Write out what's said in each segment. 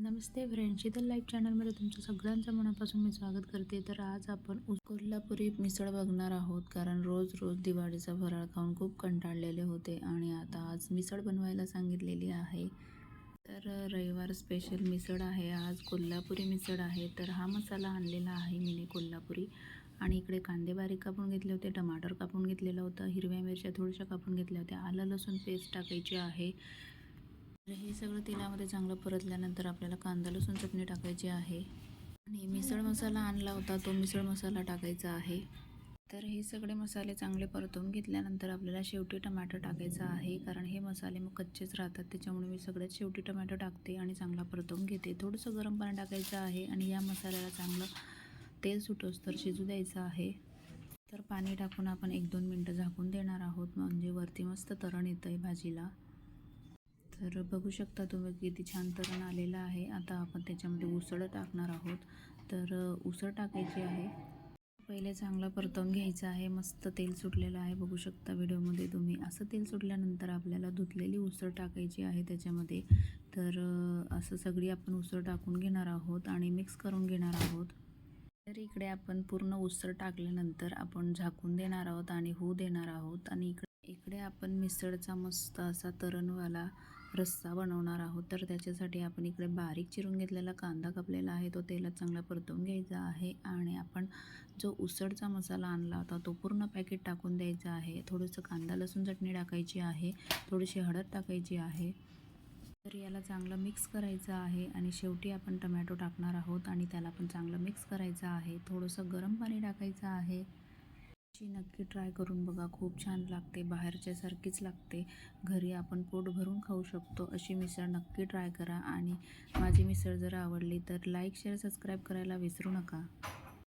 नमस्ते friends Sheetal live चॅनलमध्ये तुमचं सगळ्यांचं मनापासून मी स्वागत करते. तर आज आपण उ- कोल्हापुरी मिसळ बघणार आहोत कारण रोज रोज दिवाळीचा फराळ खाऊन खूप कंटाळलेले होते आणि आता आज मिसळ बनवायला सांगितलेली आहे. तर रविवार स्पेशल मिसळ आहे आज कोल्हापुरी मिसळ आहे. तर हा मसाला आणलेला आहे मीने कोल्हापुरी आणि इकडे कांदे बारीक कापून घेतले होते टमाटर कापून घेतलेलं होतं हिरव्या मिरच्या थोड्याशा कापून घेतल्या होत्या. आलं लसूण पेस्ट टाकायची आहे. हे सगळं तेलामध्ये चांगलं परतल्यानंतर आपल्याला कांदा लसूण चटणी टाकायची आहे. आणि मिसळ मसाला आणला होता तो मिसळ मसाला टाकायचा आहे. तर हे सगळे मसाले चांगले परतून घेतल्यानंतर आपल्याला शेवटी टमॅटो टाकायचा आहे. कारण हे मसाले मग कच्चेच राहतात त्याच्यामुळे मी सगळ्यात शेवटी टमॅटो टाकते आणि चांगला परतून घेते. थोडंसं गरम पाणी टाकायचं आहे आणि या मसाल्याला चांगलं तेल सुटोस तर शिजू द्यायचं आहे. तर पाणी टाकून आपण एक दोन मिनटं झाकून देणार आहोत. म्हणजे वरती मस्त तरण येतं आहे भाजीला. तर बघू शकता तुम्ही किती छान तरण आलेलं आहे. आता आपण त्याच्यामध्ये उसळ टाकणार आहोत. तर उसळ टाकायची आहे. पहिले चांगलं परतवून घ्यायचं आहे. मस्त तेल सुटलेलं आहे. बघू शकता व्हिडिओमध्ये तुम्ही. असं तेल सुटल्यानंतर आपल्याला धुतलेली उसळ टाकायची आहे त्याच्यामध्ये. तर असं सगळी आपण उसळ टाकून घेणार आहोत आणि मिक्स करून घेणार आहोत. तर इकडे आपण पूर्ण उसळ टाकल्यानंतर आपण झाकून देणार आहोत आणि होऊ देणार आहोत. आणि इकडे इकडे आपण मिसळचा मस्त असा तरणवाला रस्सा बनवणार आहोत तर त्याच्यासाठी आपण इकडे बारीक चिरून घेतलेला कांदा कापलेला आहे. तो तेलात चांगला परतवून घ्यायचा आहे आणि आपण जो उसळचा मसाला आणला होता तो पूर्ण पॅकेट टाकून द्यायचा आहे. थोडंसं कांदा लसूण चटणी टाकायची आहे थोडीशी हळद टाकायची आहे. तर याला चांगलं मिक्स करायचं आहे आणि शेवटी आपण टमॅटो टाकणार आहोत आणि त्याला पण चांगलं मिक्स करायचं आहे. थोडंसं गरम पाणी टाकायचं आहे. ची नक्की ट्राय करून बघा. खूप छान लागते. बाहेरच्यासारखीच लागते. घरी आपण पोट भरून खाऊ शकतो अशी मिसळ नक्की ट्राय करा. आणि माझी मिसळ जर आवडली तर लाईक शेअर सबस्क्राईब करायला विसरू नका.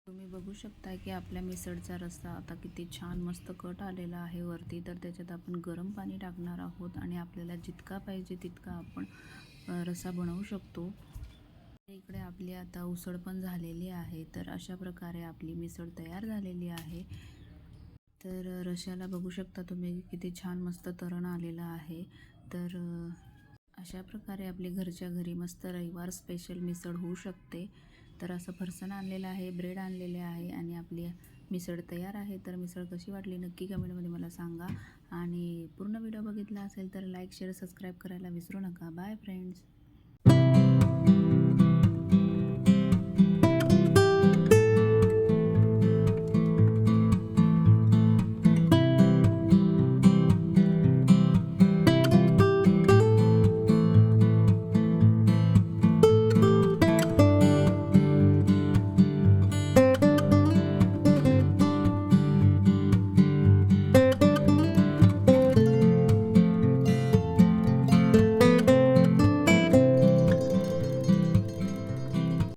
तुम्ही बघू शकता की आपल्या मिसळचा रस्सा आता किती छान मस्त कट आलेला आहे वरती. तर त्याच्यात आपण गरम पाणी टाकणार आहोत आणि आपल्याला जितका पाहिजे तितका आपण रस्सा बनवू शकतो. इकडे आपली आता उसळ पण झालेली आहे. तर अशा प्रकारे आपली मिसळ तयार झालेली आहे. तर रश्याला बघू शकता तुम्ही किती छान मस्त तरण आलेलं आहे. तर अशा प्रकारे आपली घरच्या घरी मस्त रविवार स्पेशल मिसळ होऊ शकते. तर असं फरसाण आणलेलं आहे ब्रेड आणलेले आहे आणि आपली मिसळ तयार आहे. तर मिसळ कशी वाटली नक्की कमेंटमध्ये मला सांगा. आणि पूर्ण व्हिडिओ बघितला असेल तर लाईक शेअर सबस्क्राईब करायला विसरू नका. Bye friends